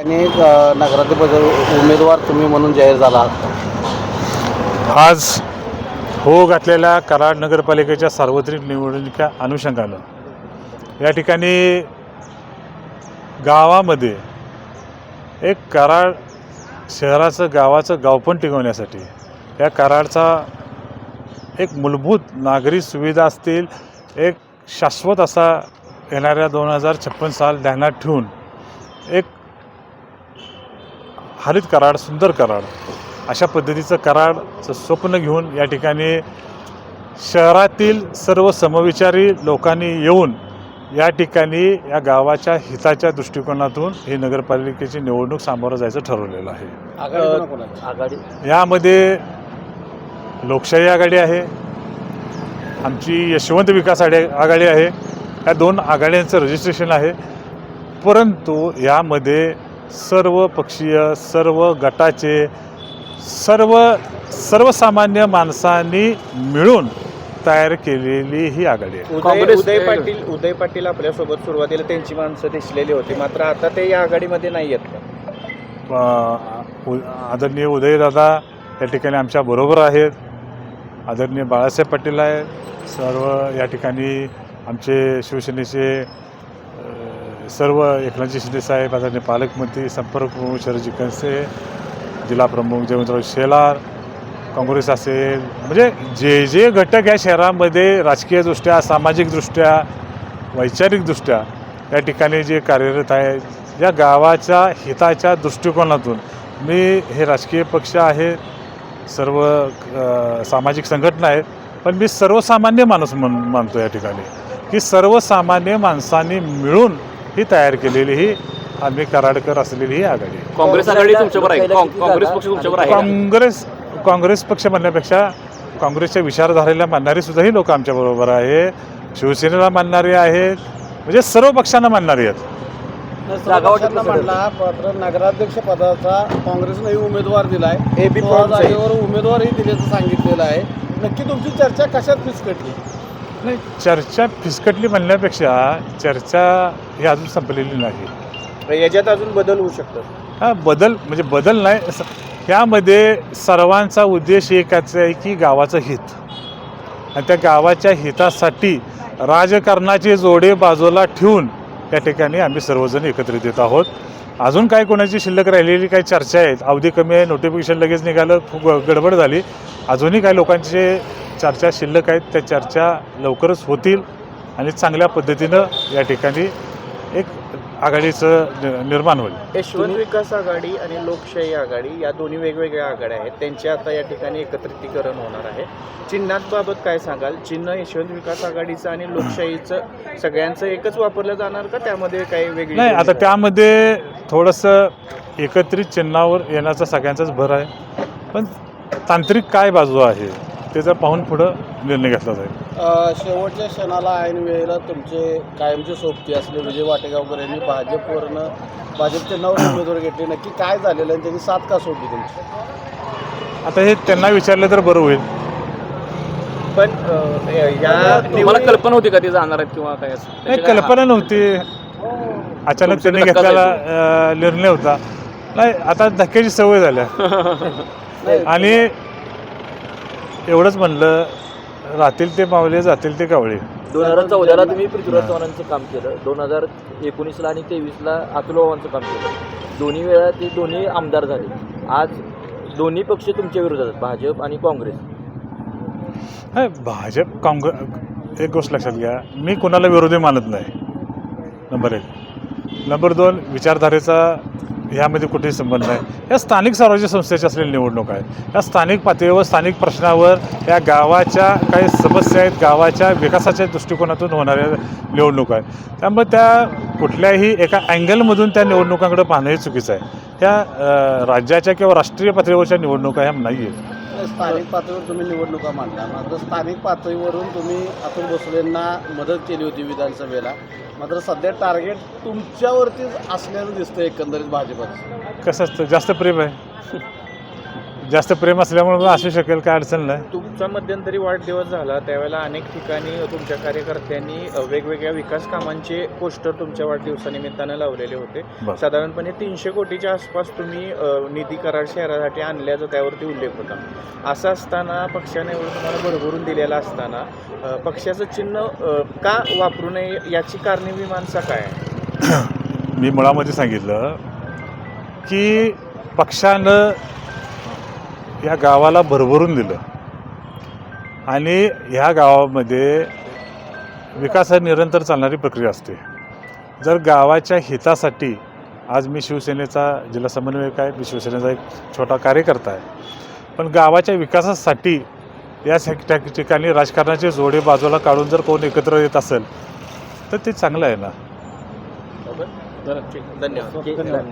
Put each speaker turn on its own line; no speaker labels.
आणि अ, नगराध्यक्ष उमेदवार तुम्ही म्हणून जाहीर झाला. आहात
आज हो घातलेल्या कराड नगरपालिकेच्या सार्वत्रिक निवडणुकीच्या अनुषंगानं या ठिकाणी गावामध्ये एक कराड शहराचं गावाचं गावपण टिकवण्यासाठी या कराडचा एक मूलभूत नागरी सुविधा असतील एक शाश्वत असा येणाऱ्या दोन हजार छप्पन साल ध्यानात ठेवून एक हरित कराड सुंदर कराड. अशा पद्धतीचं कराडचं स्वप्न घेऊन या ठिकाणी शहरातील सर्व समविचारी लोकांनी येऊन या ठिकाणी या गावाच्या हिताच्या दृष्टिकोनातून ही नगरपालिकेची निवडणूक सामोरं जायचं ठरवलेलं आहे.
आघाडी
यामध्ये लोकशाही आघाडी आहे. आमची यशवंत विकास आघाडी आघाडी आहे. या दोन आघाड्यांचं रजिस्ट्रेशन आहे. परंतु यामध्ये सर्व पक्षीय सर्व गटाचे सर्व सर्वसामान्य माणसांनी मिळून तयार केलेली ही आघाडी आहे.
उदय
काँग्रेस-
उदय पाटील उदय पाटील आपल्यासोबत सुरुवातीला त्यांची माणसं दिसलेली होती. मात्र आता ते या आघाडीमध्ये नाही आहेत का?
अ, उ- आदरणीय उदयदादा या ठिकाणी आमच्या बरोबर आहेत. आदरणीय बाळासाहेब पाटील आहेत. सर्व या ठिकाणी आमचे शिवसेनेचे सर्व एकनाथजी शिंदे साहेब आदरणीय पालकमंत्री संपर्क प्रमुख शरदजी कनसे जिल्हा प्रमुख जयवंतराव शेलार काँग्रेस असेल म्हणजे जे जे घटक या शहरामध्ये राजकीयदृष्ट्या सामाजिकदृष्ट्या वैचारिकदृष्ट्या या ठिकाणी जे कार्यरत आहे या गावाच्या हिताच्या दृष्टिकोनातून मी हे राजकीय पक्ष आहे सर्व सामाजिक संघटना आहेत पण मी सर्वसामान्य माणूस म्हण मानतो या ठिकाणी की सर्वसामान्य माणसांनी मिळून ही तयार केलेली ही आम्ही कराडकर असलेली ही आघाडी आहे.
काँग्रेस आघाडी तुमच्यावर आहे. काँ- काँग्रेस पक्ष तुमच्यावर आहे का?
काँग्रेस काँग्रेस पक्ष म्हणण्यापेक्षा काँग्रेसच्या विचारधारेला मानणारी सुद्धा ही लोक आमच्याबरोबर आहे. शिवसेनेला मानणारी आहेत. म्हणजे सर्व पक्षांना मानणारी आहेत.
जागा वाटप
पक्षांना
कसं
म्हणला मात्र नगराध्यक्ष पदाचा काँग्रेसनेही उमेदवार दिलाय.
हे बी
तो
फॉर्म आहे.
जागेवर उमेदवारही दिल्याचं सांगितलेलं आहे. नक्की तुमची चर्चा कशात फिसकटली
नाही चर्चा फिसकटली म्हणण्यापेक्षा चर्चा ही अजून संपलेली नाही.
याच्यात अजून बदल होऊ शकतात.
हा बदल म्हणजे बदल नाही असं- यामध्ये सर्वांचा उद्देश एकच आहे की गावाचं हित. आणि त्या गावाच्या हितासाठी राजकारणाचे जोडे बाजूला ठेवून या ठिकाणी आम्ही सर्वजण एकत्रित येत आहोत. अजून काय कोणाची शिल्लक राहिलेली काही चर्चा आहेत अवधी कमी आहे नोटिफिकेशन लगेच निघालं खूप गडबड झाली. अजूनही काही लोकांचे चर्चा शिल्लक आहेत त्या चर्चा लवकरच होतील आणि चांगल्या पद्धतीनं या ठिकाणी एक आघाडीचं निर्माण होईल.
यशवंत विकास आघाडी आणि लोकशाही आघाडी या दोन्ही वेगवेगळ्या आघाड्या आहेत. त्यांचे आता या ठिकाणी एकत्रितीकरण होणार आहे. चिन्हांबाबत काय सांगाल? चिन्ह यशवंत विकास आघाडीचं आणि लोकशाहीचं सगळ्यांचं एकच वापरलं जाणार का? त्यामध्ये काही वेगळी
नाही आता त्यामध्ये थोडंसं एकत्रित चिन्हावर येण्याचा सगळ्यांचाच भर आहे. पण तांत्रिक काय बाजू आहे त्याचा पाहून पुढं निर्णय घेतला जाईल.
अ, शेवटच्या क्षणाला ऐन वेळेला तुमचे कायमचे सोबती असले विजय वाटेगावकर यांनी भाजपवरनं भाजपचे नऊ उमेदवार घेतले नक्की काय झालेलं आणि त्यांनी साथ का सोडली तुमची?
आता हे त्यांना विचारलं तर बरं होईल.
पण या
तुम्हाला कल्पना होती का ते जाणार आहेत किंवा काय असं?
नाही
त्याची काय-
कल्पना नव्हती. अचानक त्यांनी
धक्का
घेतलेला निर्णय होता. नाही आता धक्क्याची सवय झाल्या. आणि एवढंच म्हणलं राहतील ते मावले जातील ते कावळे.
दोन हजार चौदाला तुम्ही पृथ्वीराज चव्हाणांचं काम केलं. दोन हजार एकोणीसला आणि तेवीसला अतुल पवारांचं काम केलं. दोन्ही वेळा ते दोन्ही आमदार झाले. आज दोन्ही पक्ष तुमच्या विरोधात आहेत भाजप आणि काँग्रेस.
नाही भाजप काँग्रेस एक गोष्ट लक्षात घ्या. मी कोणाला विरोधी मानत नाही. नंबर एक. नंबर दोन विचारधारेचा ह्यामध्ये कुठेही संबंध नाही. या स्थानिक स्वराज्य संस्थेची असलेली निवडणूक आहे. या स्थानिक पातळीवर स्थानिक प्रश्नावर या गावाच्या काही समस्या आहेत गावाच्या विकासाच्या दृष्टिकोनातून होणाऱ्या निवडणूक आहे त्यामुळे त्या कुठल्याही एका अँगलमधून त्या निवडणुकांकडे पाहणंही चुकीचं आहे. त्या राज्याच्या किंवा राष्ट्रीय पातळीवरच्या निवडणुका ह्या नाही आहेत
स्थानिक पातळीवर तुम्ही निवडणुका मांडल्या मात्र स्थानिक पातळीवरून तुम्ही अतुल भोसलेंना मदत केली होती विधानसभेला. मात्र सध्या टार्गेट तुमच्यावरतीच असल्याचं दिसतं एकंदरीत भाजपचं.
कसं असतं? जास्त प्रेम आहे. जास्त प्रेम असल्यामुळे असू शकेल काय अडचण नाही.
तुमचा मध्यंतरी वाढदिवस झाला त्यावेळेला अनेक ठिकाणी तुमच्या कार्यकर्त्यांनी वेगवेगळ्या विकास कामांचे पोस्टर तुमच्या वाढदिवसानिमित्तानं लावलेले होते. साधारणपणे तीनशे कोटीच्या आसपास तुम्ही निधी कराड शहरासाठी आणल्याचा त्यावरती उल्लेख होता. असं असताना पक्षाने एवढं तुम्हाला भरभरून दिलेलं असताना पक्षाचं चिन्ह का वापरू नये याची कारणीमीमांसा काय आहे
मी मुळामध्ये सांगितलं की पक्षानं या गावाला भरभरून दिलं. आणि ह्या गावामध्ये विकास हा निरंतर चालणारी प्रक्रिया असते. जर गावाच्या हितासाठी आज मी शिवसेनेचा जिल्हा समन्वयक आहे मी शिवसेनेचा एक छोटा कार्यकर्ता आहे. पण गावाच्या विकासासाठी या ठिकाणी राजकारणाचे जोडे बाजूला काढून जर कोण एकत्र येत असेल तर ते चांगलं आहे ना.
ठीक धन्यवाद.